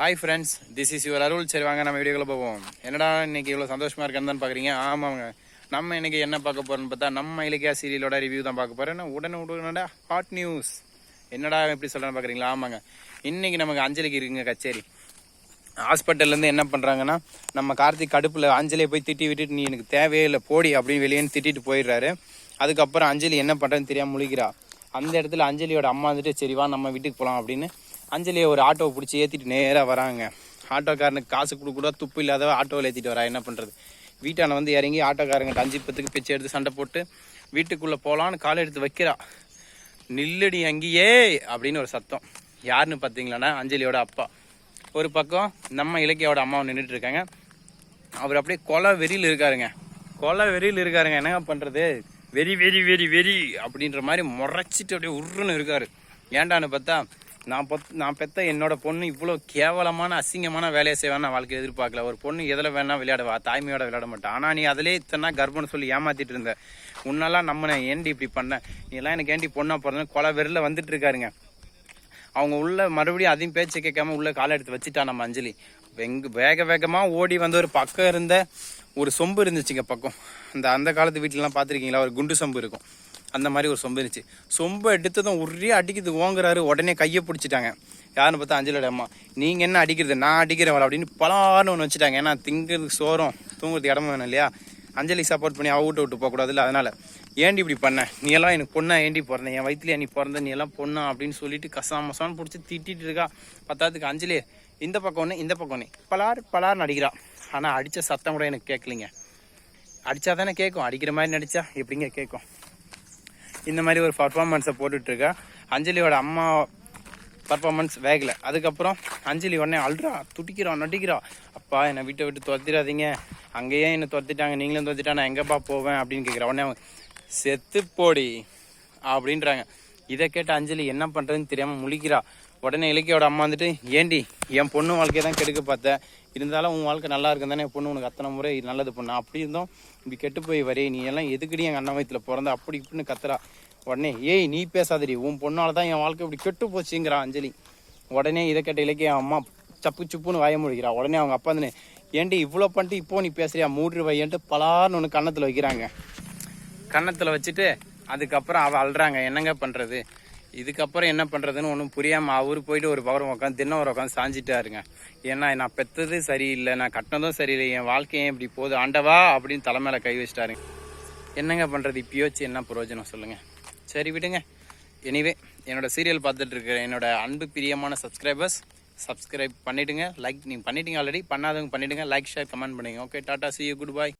Hi friends this is your Arul சரி வாங்க நம்ம வீடியோக்குள்ள போவோம். என்னடா இன்னைக்கு இவ்வளோ சந்தோஷமா இருக்கேன்னு பார்க்குறீங்க ஆமாங்க. நம்ம இன்னைக்கு என்ன பார்க்க போறோம்னு பார்த்தா நம்ம இலக்கியா சீரியலோட ரிவ்யூ தான் பார்க்க போறோம். உடனே உடனே ஹாட் நியூஸ் என்னடா எப்படி சொல்கிறேன்னு பார்க்குறீங்களா ஆமாங்க. இன்னைக்கு நமக்கு அஞ்சலிக்கு இருக்குங்க கச்சேரி. ஹாஸ்பிட்டல்லேருந்து என்ன பண்ணுறாங்கன்னா நம்ம கார்த்திக் கடுப்பில் அஞ்சலியை போய் திட்டி விட்டுட்டு நீ எனக்கு தேவையே இல்லை போடி அப்படின்னு வெளியேன்னு திட்டிட்டு போயிடுறாரு. அதுக்கப்புறம் அஞ்சலி என்ன பண்ணுறதுன்னு தெரியாமல் முழிக்கிறா. அந்த இடத்துல அஞ்சலியோட அம்மா வந்துட்டு சரி வா நம்ம வீட்டுக்கு போகலாம் அப்படின்னு அஞ்சலியை ஒரு ஆட்டோவை பிடிச்சி ஏற்றிட்டு நேராக வராங்க. ஆட்டோக்காரனுக்கு காசு கொடுக்க கூட துப்பு இல்லாத ஆட்டோவில் ஏற்றிட்டு வரா. என்ன பண்ணுறது வீட்டான வந்து இறங்கி ஆட்டோக்காரங்கிட்ட அஞ்சு பத்துக்கு பிச்சை எடுத்து சண்டை போட்டு வீட்டுக்குள்ளே போகலான்னு காலை எடுத்து வைக்கிறா. நில்லடி அங்கேயே அப்படின்னு ஒரு சத்தம். யாருன்னு பார்த்தீங்களான்னா அஞ்சலியோட அப்பா. ஒரு பக்கம் நம்ம இலக்கியாவோட அம்மாவை நின்றுட்டு இருக்காங்க. அவர் அப்படியே கொலை வெறியில் இருக்காருங்க. கொலை வெறியில் இருக்காருங்க. என்னங்க பண்ணுறது வெரி வெரி வெரி வெரி அப்படின்ற மாதிரி முறைச்சிட்டு அப்படியே உருன்னு இருக்காரு. ஏன்டான்னு பார்த்தா நான் பொத் நான் பெத்த என்னோட பொண்ணு இவ்வளோ கேவலமான அசிங்கமான வேலையை செய்வான்னு நான் வாழ்க்கை எதிர்பார்க்கல. ஒரு பொண்ணு எதில் வேணா விளையாடுவா தாய்மையோட விளையாட மாட்டேன் ஆனால் நீ அதிலே இத்தனை கர்ப்பம்னு சொல்லி ஏமாத்திட்டு இருந்த. உன்னெல்லாம் நம்ம ஏண்டி இப்படி பண்ண? நீ எல்லாம் எனக்கு ஏண்டி பொண்ணாக பிறந்த கொலை விரலில் வந்துட்டு இருக்காருங்க. அவங்க உள்ள மறுபடியும் அதையும் பேச்சு கேட்காம உள்ள காலை எடுத்து வச்சுட்டா நம்ம அஞ்சலி. வெங்க வேக வேகமாக ஓடி வந்து ஒரு பக்கம் இருந்த ஒரு சொம்பு இருந்துச்சுங்க பக்கம். அந்த அந்த காலத்து வீட்டிலலாம் பார்த்துருக்கீங்களா? ஒரு குண்டு சொம்பு இருக்கும். அந்த மாதிரி ஒரு சொம்பு இருந்துச்சு. சொம்பு எடுத்ததும் ஒரே அடிக்கிறது ஓங்குறாரு. உடனே கையை பிடிச்சிட்டாங்க. யாருன்னு பார்த்தா அஞ்சலோட அம்மா. நீங்கள் என்ன அடிக்கிறது? நான் அடிக்கிறவள அப்படின்னு பலான்னு ஒன்று வச்சுட்டாங்க. ஏன்னா திங்கிறதுக்கு சோறும் தூங்குறதுக்கு இடமும் வேணும் இல்லையா? அஞ்சலி சப்போர்ட் பண்ணி அவ விட்டு விட்டு போகக்கூடாதுல்ல அதனால். ஏண்டி இப்படி பண்ண? நீ எல்லாம் எனக்கு பொண்ணா ஏண்டி பிறந்த? என் வயிற்றுல நீ பிறந்த? நீ எல்லாம் பொண்ணா? அப்படின்னு சொல்லிட்டு கசாமசான்னு பிடிச்சி திட்டிட்டு இருக்கா. பத்தாத்துக்கு அஞ்சலி இந்த பக்கம் ஒன்று இந்த பக்கம் ஒன்று பலார் பலார்னு அடிக்கிறா. ஆனால் அடித்த சத்தம் கூட எனக்கு கேட்கலிங்க. அடித்தா தானே கேட்கும். அடிக்கிற மாதிரி நடிச்சா எப்படிங்க கேட்கும்? இந்த மாதிரி ஒரு பர்ஃபார்மன்ஸை போட்டுட்டு அஞ்சலியோட அம்மா பர்ஃபார்மன்ஸ் வேகலை. அதுக்கப்புறம் அஞ்சலி உடனே அழுறா துடிக்கிறான் நடிக்கிறா. அப்பா என்னை வீட்டை விட்டு துரத்திடாதீங்க. அங்கேயே என்னை துரத்திட்டாங்க நீங்களும் துரத்திட்டா நான் எங்கப்பா போவேன் அப்படின்னு கேட்குறா உடனே அவங்க செத்து போடி அப்படின்றாங்க. இதை கேட்டு அஞ்சலி என்ன பண்ணுறதுன்னு தெரியாமல் முழிக்கிறா. உடனே இலக்கியோட அம்மா வந்துட்டு ஏண்டி என் பொண்ணு வாழ்க்கையை தான் கெடுக்க பார்த்தேன் இருந்தாலும் உன் வாழ்க்கை நல்லா இருக்கும் தானே பொண்ணு உனக்கு அத்தனை முறை நல்லது பண்ண? அப்படி இருந்தோம் இப்படி கெட்டு போய் வரே நீ எல்லாம் எதுக்குடி எங்கள் அண்ணன் வயத்தில் பிறந்த அப்படி இப்படின்னு கத்துறா. உடனே ஏய் நீ பேசாதடி உன் பொண்ணால் தான் என் வாழ்க்கை இப்படி கெட்டு போச்சுங்கிறா அஞ்சலி. உடனே இதை கேட்ட இலக்கிய அம்மா சப்பு சுப்புன்னு வாய முடிக்கிறா. உடனே அவங்க அப்பா தானே ஏண்டி இவ்வளோ பண்ணிட்டு இப்போ நீ பேசுறியா? மூன்று வையன்ட்டு பலார்னு ஒன்று கன்னத்தில் வைக்கிறாங்க. கன்னத்தில் வச்சுட்டு அதுக்கப்புறம் அவள் அழுறாங்க என்னங்க பண்ணுறது இதுக்கப்புறம் என்ன பண்ணுறதுன்னு ஒன்றும் புரியாமல் அவரு போயிட்டு ஒரு பவரம் உட்காந்து தின்ன ஒரு உட்காந்து சாஞ்சிட்டாருங்க. ஏன்னா நான் பெற்றது சரியில்லை நான் கட்டினதும் சரியில்லை என் வாழ்க்கையே இப்படி போகுது ஆண்டவா அப்படின்னு தலைமையில கை வச்சிட்டாருங்க என்னங்க பண்ணுறது இப்போ என்ன பிரயோஜனம் சொல்லுங்கள் சரி விடுங்க. எனிவே என்னோட சீரியல் பார்த்துட்டு இருக்கிற அன்பு பிரியமான சப்ஸ்கிரைபர்ஸ் சப்ஸ்கிரைப் பண்ணிவிடுங்க லைக் நீங்கள் பண்ணிட்டீங்க ஆல்ரெடி பண்ணாதவங்க பண்ணிடுங்க. லைக் ஷேர் கமெண்ட் பண்ணுங்கள் okay tata see you good bye